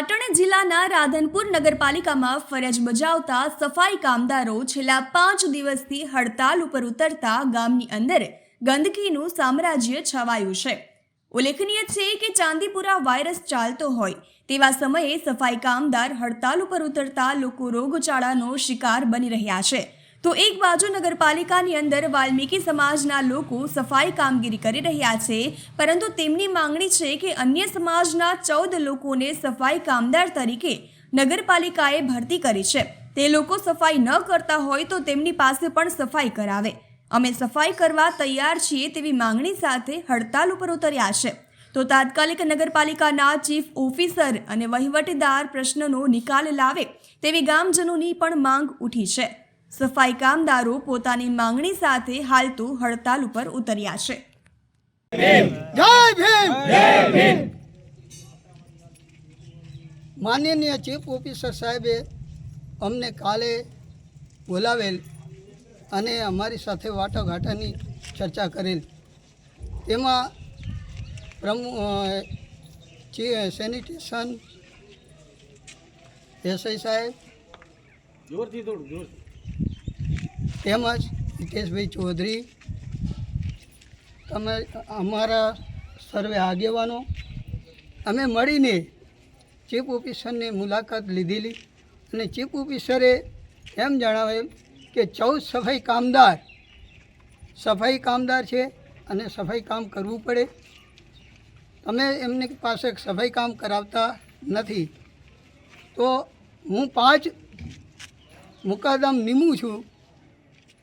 પાટણ જિલ્લાના રાધનપુર નગરપાલિકામાં ફરજ બજાવતા સફાઈ કામદારો છેલ્લા પાંચ દિવસથી હડતાલ ઉપર ઉતરતા ગામની અંદર ગંદકીનું સામ્રાજ્ય છવાયું છે. ઉલ્લેખનીય છે કે ચાંદીપુરા વાયરસ ચાલતો હોય તેવા સમયે સફાઈ કામદાર હડતાલ ઉપર ઉતરતા લોકો રોગચાળાનો શિકાર બની રહ્યા છે. તો એક બાજુ નગરપાલિકાની અંદર વાલ્મીકી સમાજના લોકો સફાઈ કામગીરી કરી રહ્યા છે, પરંતુ તેમની માંગણી છે કે અન્ય સમાજના ચૌદ લોકોને સફાઈ કામદાર તરીકે નગરપાલિકાએ ભરતી કરી છે. તે લોકો સફાઈ ન કરતા હોય તો તેમની પાસે પણ સફાઈ કરાવે. અમે સફાઈ કરવા તૈયાર છીએ તેવી માંગણી સાથે હડતાલ ઉપર ઉતર્યા છે. તો તાત્કાલિક નગરપાલિકાના ચીફ ઓફિસર અને વહીવટદાર પ્રશ્નનો નિકાલ લાવે તેવી ગામજનોની પણ માંગ ઉઠી છે. સફાઈ કામદારો પોતાની માંગણી સાથે હાલતું હડતાલ ઉપર ઉતર્યા છે. માનનીય ચીફ ઓફિસર સાહેબે અમને કાલે બોલાવેલ અને અમારી સાથે વાટાઘાટાની ચર્ચા કરેલ. તેમાં પ્રમુખ સેનિટેશન એસઆઈ સાહેબ તેમજ હિતેશભાઈ ચૌધરી, તમે અમારા સર્વે આગેવાનો, અમે મળીને ચીફ ઓફિસરની મુલાકાત લીધેલી અને ચીફ ઓફિસરે એમ જણાવેલ કે ચૌદ સફાઈ કામદાર સફાઈ કામદાર છે અને સફાઈ કામ કરવું પડે. તમે એમની પાસે સફાઈ કામ કરાવતા નથી. તો હું પાંચ મુકાદમ નીમું છું.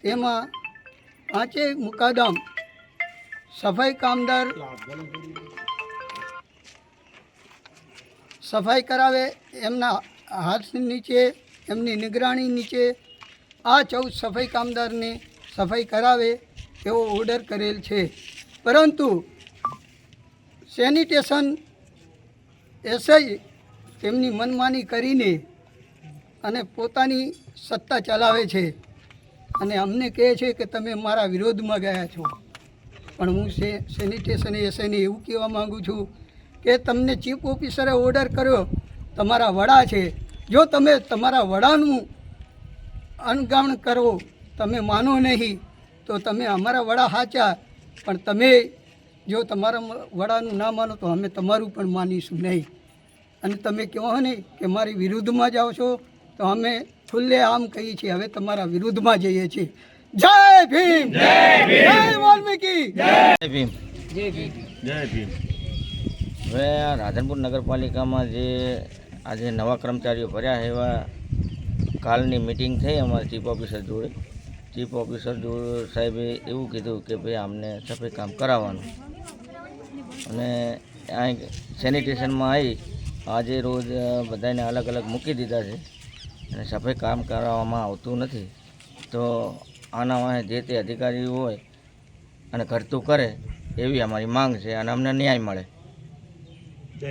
તેમાં પાંચેય મુકાદમ સફાઈ કામદાર સફાઈ કરાવે, એમના હાથ નીચે, એમની નિગરાણી નીચે આ ચૌદ સફાઈ કામદારને સફાઈ કરાવે એવો ઓર્ડર કરેલ છે. પરંતુ સેનિટેશન એસઆઈ તેમની મનમાની કરીને અને પોતાની સત્તા ચલાવે છે. અને અમને કહે છે કે તમે મારા વિરોધમાં ગયા છો. પણ હું સે સેનિટેશન એસઆઈને એવું કહેવા માગું છું કે તમને ચીફ ઓફિસરે ઓર્ડર કર્યો, તમારા વડા છે. જો તમે તમારા વડાનું અણગાણ કરો, તમે માનો નહીં, તો તમે અમારા વડા સાચા પણ તમે જો તમારા વડાનું ના માનો, તો અમે તમારું પણ માનીશું નહીં. અને તમે કહો ને કે મારી વિરુદ્ધમાં જાઓ છો તો અમે ખુલ્લે આમ કહીએ છીએ હવે તમારા વિરુદ્ધમાં જઈએ છીએ. જય ભીમ! જય વાલ્મીકી! જય ભીમ. જય ભીમ. હવે આ રાધનપુર નગરપાલિકામાં જે આજે નવા કર્મચારીઓ ભર્યા એવા કાલની મિટિંગ થઈ અમારા ચીફ ઓફિસર જોડે. ચીફ ઓફિસર જોડે સાહેબે એવું કીધું કે ભાઈ આમને સફાઈ કામ કરાવવાનું. અને અહીં સેનિટેશનમાં આવી આજે રોજ બધાને અલગ અલગ મૂકી દીધા છે. અને સફાઈ કામ કરાવવામાં આવતું નથી, તો આના માટે જે તે અધિકારી હોય અને કરતું કરે એવી અમારી માંગ છે અને અમને ન્યાય મળે.